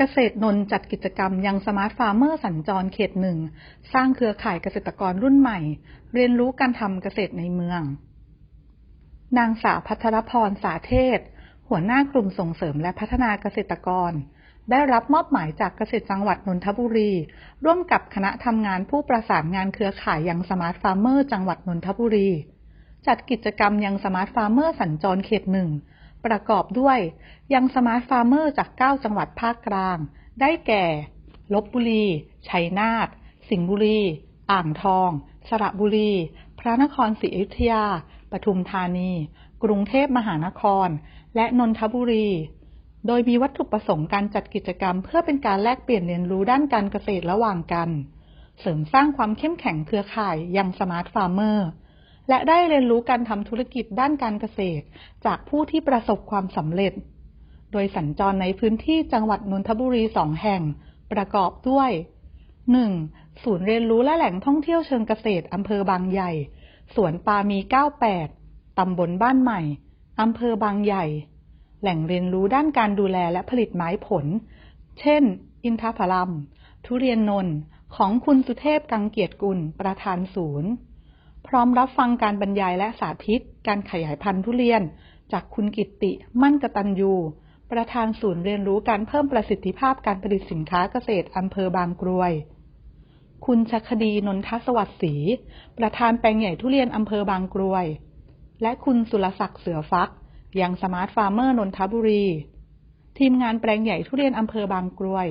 กษตรนนจัดกิจกรรมยังสมาร์ทฟาร์มเมอร์สัญจรเขตหนึ่ง สร้างเครือข่ายเกษตรกรรุ่นใหม่ เรียนรู้การทำเกษตรในเมือง นางสาวพัทรพรสาเทศ หัวหน้ากลุ่มส่งเสริมและพัฒนาเกษตรกร ได้รับมอบหมายจากเกษตรจังหวัดนนทบุรี ร่วมกับคณะทำงานผู้ประสานงานเครือข่ายยังสมาร์ทฟาร์มเมอร์จังหวัดนนทบุรี จัดกิจกรรมยังสมาร์ทฟาร์มเมอร์สัญจรเขตหนึ่ง ประกอบด้วย ยังสมาร์ทฟาร์มเมอร์จาก 9 จังหวัดภาคกลาง ได้แก่ ลบบุรี ชัยนาท สิงห์บุรี อ่างทอง สระบุรี พระนครศรีอยุธยา ปทุมธานี กรุงเทพมหานคร และนนทบุรี โดยมีวัตถุประสงค์การจัดกิจกรรม เพื่อเป็นการแลกเปลี่ยนเรียนรู้ด้านการเกษตรระหว่างกัน เสริมสร้างความเข้มแข็งเครือข่ายยังสมาร์ทฟาร์มเมอร์ และได้เรียนรู้การทำธุรกิจด้านการเกษตร จากผู้ที่ประสบความสำเร็จ โดยสัญจรในพื้นที่จังหวัดนนทบุรีสองแห่ง ประกอบด้วย 1. ศูนย์เรียนรู้และแหล่งท่องเที่ยวเชิงเกษตรอำเภอบางใหญ่ สวนปามี 98 ตำบลบ้านใหม่อำเภอบางใหญ่ แหล่งเรียนรู้ด้านการดูแลและผลิตไม้ผล เช่น อินทผลัม ทุเรียนนนท์ของคุณสุเทพกังเกียรติกุล ประธานศูนย์ พร้อมรับฟังการบรรยายและสาธิต การขยายพันธุ์ทุเรียน จากคุณกิตติ มั่นกตัญญูประธานศูนย์เรียนรู้การเพิ่มประสิทธิภาพการผลิตสินค้าเกษตรอำเภอบางกรวย คุณชคดีนนทสวัสดิ์ศรี ประธานแปลงใหญ่ทุเรียนอำเภอบางกรวย และคุณสุรศักดิ์เสือฟักยังสมาร์ทฟาร์มเมอร์นนทบุรี ทีมงานแปลงใหญ่ทุเรียนอำเภอบางกรวย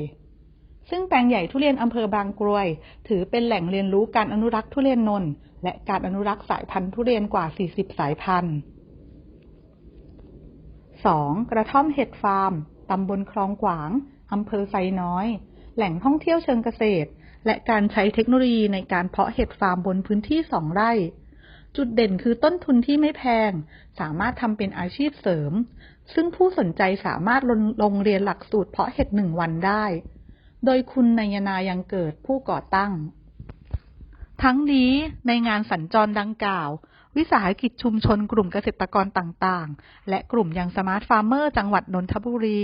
ซึ่งแปลงใหญ่ทุเรียนอำเภอบางกรวย ถือเป็นแหล่งเรียนรู้การอนุรักษ์ทุเรียนนนท์และการอนุรักษ์สายพันธุ์ทุเรียนกว่า 40 สายพันธุ์ 2. กระท่อมเห็ดฟาร์ม ตำบลคลองขวาง อำเภอไซน้อย แหล่งท่องเที่ยวเชิงเกษตร และการใช้เทคโนโลยีในการเพาะเห็ดฟาร์มบนพื้นที่ 2 ไร่ จุดเด่นคือต้นทุนที่ไม่แพง สามารถทำเป็นอาชีพเสริม ซึ่งผู้สนใจสามารถลงลงเรียนหลักสูตรเพาะเห็ดหนึ่งวันได้ โดยคุณนายนายังเกิดผู้ก่อตั้ง ทั้งนี้ในงานสัญจรดังกล่าว วิสาหกิจชุมชนกลุ่มเกษตรกรต่างๆ และกลุ่มยังสมาร์ทฟาร์มเมอร์จังหวัดนนทบุรี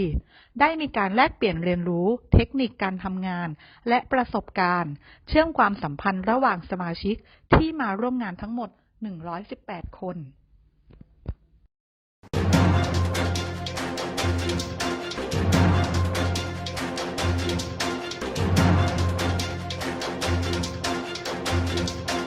ได้มีการแลกเปลี่ยนเรียนรู้ เทคนิคการทำงาน และประสบการณ์ เชื่อมความสัมพันธ์ระหว่างสมาชิกที่มาร่วมงานทั้งหมด 118 คน